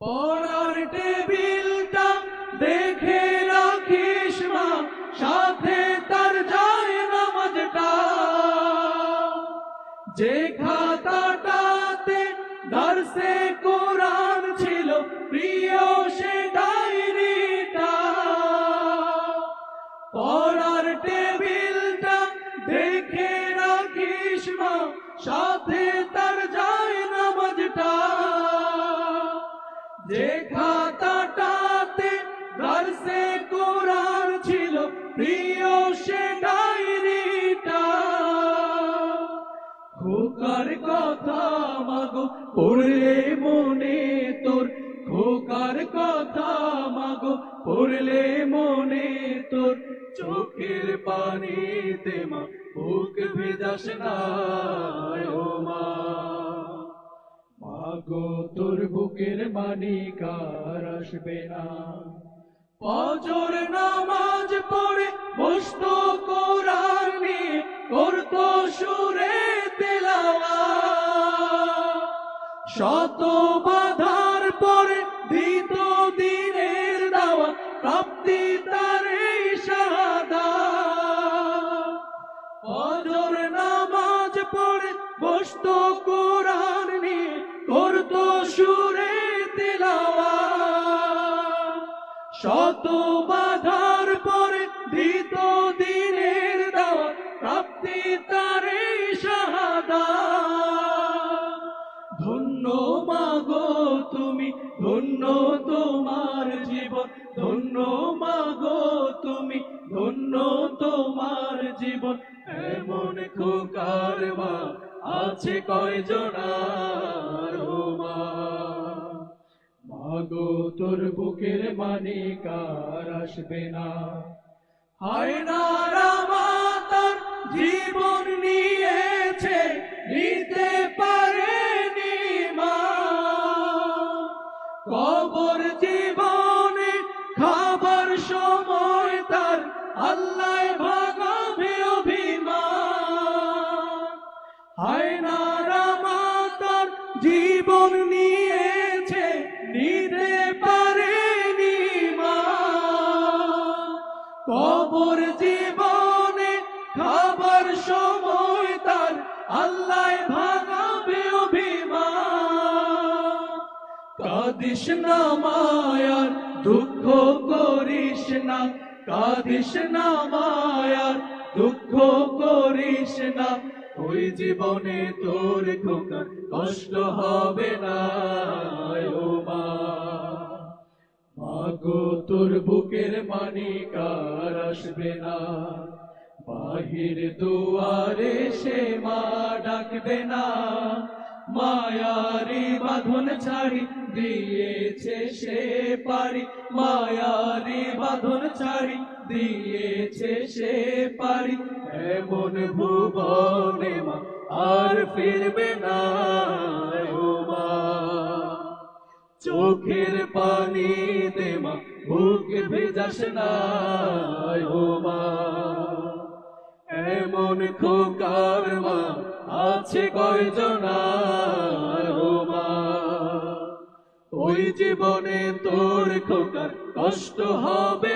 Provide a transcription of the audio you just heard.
পড়ার টেবিলটা দেখে রাখিস মা, সাথে তার যায় নামাজটা। যে খাতাটাতে দর্শে কোরআন ছিল, প্রিয় যে খাতাটাতে দর্শে কোরআন ছিল, প্রিয় সে ডায়েরিটা। খোকার কথা মাগো পড়লে মনে তোর। খোকার কথা মাগো, পড়লে মনে তোর। চোখের পানিতে মা, বুক ভেজাস না ও মা। তোর বুকের মানিকার আসবে না। ফজর নামাজ পড়ে বসতো কোরআন করতো সুরে তেলাওয়া শত বাধার পরে দিত দিনের দাওয়া প্রাপ্তি তার এই শাহাদা। ফজর নামাজ পড়ে বসতো কোরআন সুরে তেলাওয়া শত বাধার পরে দাওয়া প্রাপ্তি তারে শাহাদা। ধন্য মাগো তুমি, ধন্য তোমার জীবন, ধন্য মাগো তুমি, ধন্য তোমার জীবন। এমন খোকার মা আছে ও মা মাগো, তোর বুকের মানিকার আসবে না। হায় না রামাতার জীবন নিয়েছে, নিতে পারেনি মা। কবর জীবনে হায় না রামাতার জীবন নিয়েছে, নিতে পারেনি মা। কবর জীবনে খাবার সময় তার আল্লাহ ভাগাবে অভিমান। কাদিস না মায়ার, দুঃখ করিস না। কাদিস না মায়ার, দুঃখ করিস না। ওই জীবনে তোর খোকা কষ্ট হবে না ও মা। মাগো, তোর বুকের মানিকার আসবে না। বাহির দুয়ারে সে মা ডাকবে না। মায়ারি বাঁধন ছাড়ি, দিয়েছে সে পারি। মায়ারি বাঁধন ছাড়ি, দিয়েছে সে পারি। এমন ভুবনে মা, আর ফিরবে না চোখের পানি দে মা, বুক ভেজাস না এমন খোকার মা আছে কয়জনার ওই জীবনে তোর খোকার কষ্ট হবে